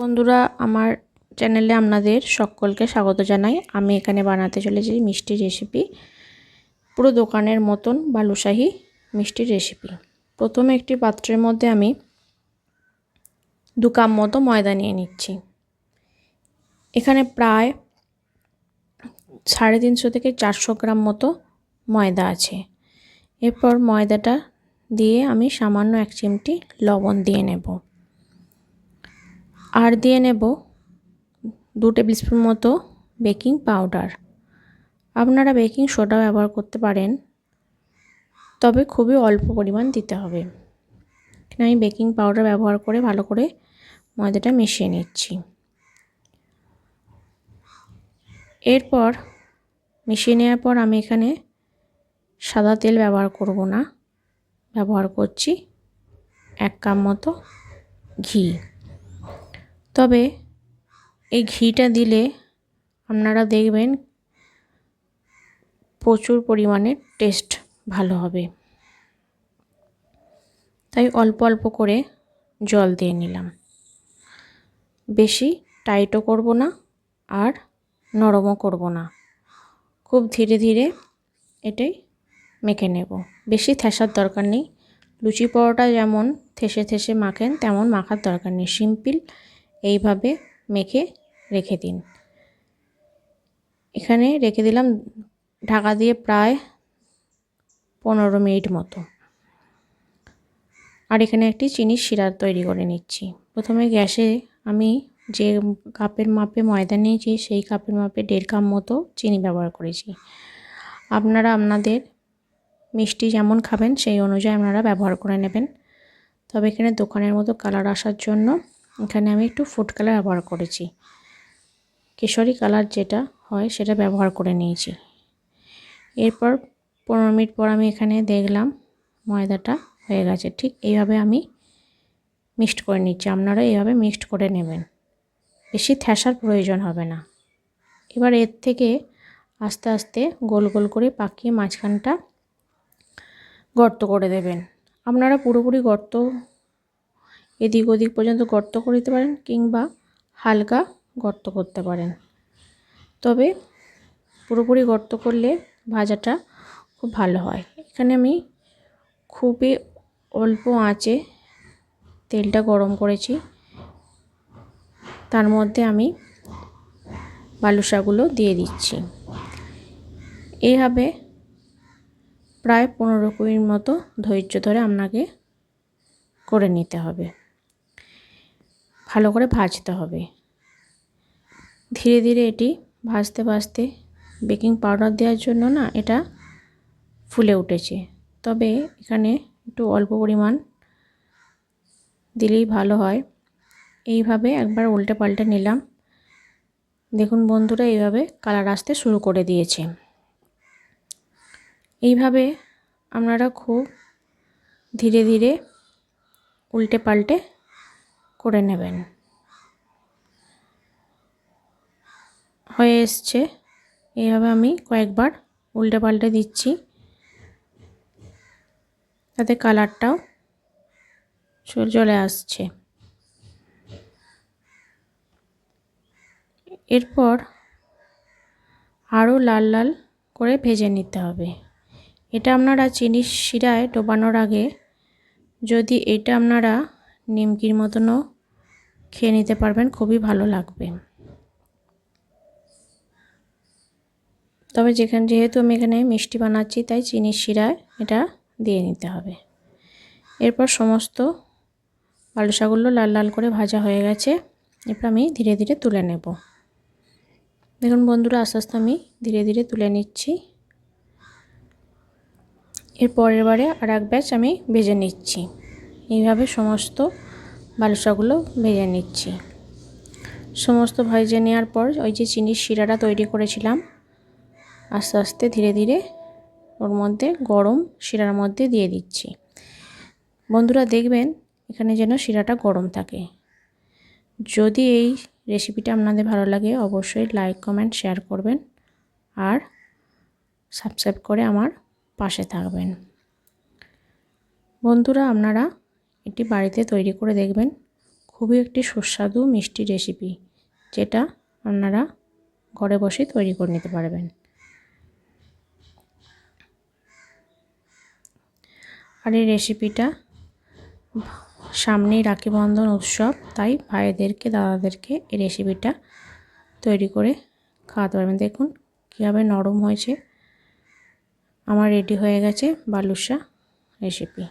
বন্ধুরা, আমার চ্যানেলে আপনাদের সকলকে স্বাগত জানাই। আমি এখানে বানাতে চলেছি মিষ্টি রেসিপি। পুরো দোকানের মতন বালুশাহি মিষ্টি রেসিপি। প্রথমে একটি পাত্রের মধ্যে আমি দু কাপ মতো ময়দা নিয়ে নিচ্ছি। এখানে প্রায় সাড়ে তিনশো থেকে চারশো গ্রাম মতো ময়দা আছে। এরপর ময়দাটা দিয়ে আমি সামান্য এক চিমটি লবণ দিয়ে নেব। আর দিয়ে নেব দু টেবিল স্পুন মতো বেকিং পাউডার। আপনারা বেকিং সোডা ব্যবহার করতে পারেন, তবে খুবই অল্প পরিমাণ দিতে হবে। এখানে আমি বেকিং পাউডার ব্যবহার করে ভালো করে ময়দাটা মিশিয়ে নিচ্ছি। এরপর মিশিয়ে নেওয়ার পর আমি এখানে সাদা তেল ব্যবহার করব না। ব্যবহার করছি এক কাপ মতো ঘি। তবে এই ঘিটা দিলে আপনারা দেখবেন প্রচুর পরিমাণে টেস্ট ভালো হবে। তাই অল্প অল্প করে জল দিয়ে নিলাম। বেশি টাইটও করব না আর নরমও করব না। খুব ধীরে ধীরে এটাই মেখে নেব। বেশি থেসার দরকার নেই। লুচি পরোটা যেমন থেসে থেসে মাখেন, তেমন মাখার দরকার নেই। সিম্পল এইভাবে মেখে রেখে দিন। এখানে রেখে দিলাম ঢাকা দিয়ে প্রায় পনেরো মিনিট মতো। আর এখানে একটি চিনির শিরা তৈরি করে নিচ্ছি। প্রথমে গ্যাসে আমি যে কাপের মাপে ময়দা নিয়েছি, সেই কাপের মাপে দেড় কাপ মতো চিনি ব্যবহার করেছি। আপনারা আপনাদের মিষ্টি যেমন খাবেন, সেই অনুযায়ী আপনারা ব্যবহার করে নেবেন। তবে এখানে দোকানের মতো কালার আসার জন্য এখানে আমি একটু ফুড কালার ব্যবহার করেছি। কেশরি কালার যেটা হয় সেটা ব্যবহার করে নিয়েছি। এরপর পনেরো মিনিট পর আমি এখানে দেখলাম ময়দাটা হয়ে গেছে। ঠিক এইভাবে আমি মিক্সড করে নিচ্ছি। আপনারা এইভাবে মিক্সড করে নেবেন। বেশি থ্যাসার প্রয়োজন হবে না। এবার এর থেকে আস্তে আস্তে গোল গোল করে পাকিয়ে মাঝখানটা গর্ত করে দেবেন। আপনারা পুরোপুরি গর্ত এদিক ওদিক পর্যন্ত গর্ত করে দিতে পারেন কিংবা হালকা গর্ত করতে পারেন। তবে পুরোপুরি গর্ত করলে ভাজাটা খুব ভালো হয়। এখানে আমি খুবই অল্প আঁচে তেলটা গরম করেছি। তার মধ্যে আমি বালুসাগুলো দিয়ে দিচ্ছি। এইভাবে প্রায় পনেরো কুড়ির মতো ধৈর্য ধরে আপনাকে করে নিতে হবে। ভালো করে ভাজতে হবে। ধীরে ধীরে এটি ভাজতে ভাজতে বেকিং পাউডার দেওয়ার জন্য না এটা ফুলে উঠেছে। তবে এখানে একটু অল্প পরিমাণ দিলেই ভালো হয়। এইভাবে একবার উল্টে পাল্টে নিলাম। দেখুন বন্ধুরা, এইভাবে কালার আসতে শুরু করে দিয়েছে। এইভাবে আপনারা খুব ধীরে ধীরে উল্টে পাল্টে করে নেবেন। হয়ে এসছে। এইভাবে আমি কয়েকবার উল্টে পাল্টে দিচ্ছি। তাতে কালারটাও চলে আসছে। এরপর আরও লাল লাল করে ভেজে নিতে হবে। এটা আপনারা চিনির শিরায় ডোবানোর আগে যদি এটা আপনারা নিমকির মতনও খেয়ে নিতে পারবেন, খুবই ভালো লাগবে। তবে যেখানে, যেহেতু আমি এখানে মিষ্টি বানাচ্ছি, তাই চিনির শিরায় এটা দিয়ে নিতে হবে। এরপর সমস্ত বালুসাগুলো লাল লাল করে ভাজা হয়ে গেছে, এরপর আমি ধীরে ধীরে তুলে নেব। দেখুন বন্ধুরা, আস্তে আস্তে আমি ধীরে ধীরে তুলে নিচ্ছি। এর পরের বারে আর এক ব্যাচ আমি ভেজে নিচ্ছি। এইভাবে সমস্ত বালুসাগুলো ভেজে নিচ্ছি। সমস্ত ভেজে নেওয়ার পর ওই যে চিনির শিরাটা তৈরি করেছিলাম, আস্তে আস্তে ধীরে ধীরে ওর মধ্যে গরম শিরার মধ্যে দিয়ে দিচ্ছি। বন্ধুরা দেখবেন এখানে যেন শিরাটা গরম থাকে। যদি এই রেসিপিটা আপনাদের ভালো লাগে অবশ্যই লাইক, কমেন্ট, শেয়ার করবেন আর সাবস্ক্রাইব করে আমার পাশে থাকবেন। বন্ধুরা আপনারা এটি বাড়িতে তৈরি করে দেখবেন। খুবই একটি সুস্বাদু মিষ্টি রেসিপি যেটা আপনারা ঘরে বসে তৈরি করে নিতে পারবেন। আর এই রেসিপিটা সামনেই রাখি বন্ধন উৎসব, তাই ভাইদেরকে, দাদাদেরকে এই রেসিপিটা তৈরি করে খাওয়াতে পারবেন। দেখুন কীভাবে নরম হয়েছে। আমার রেডি হয়ে গেছে বালুসা রেসিপি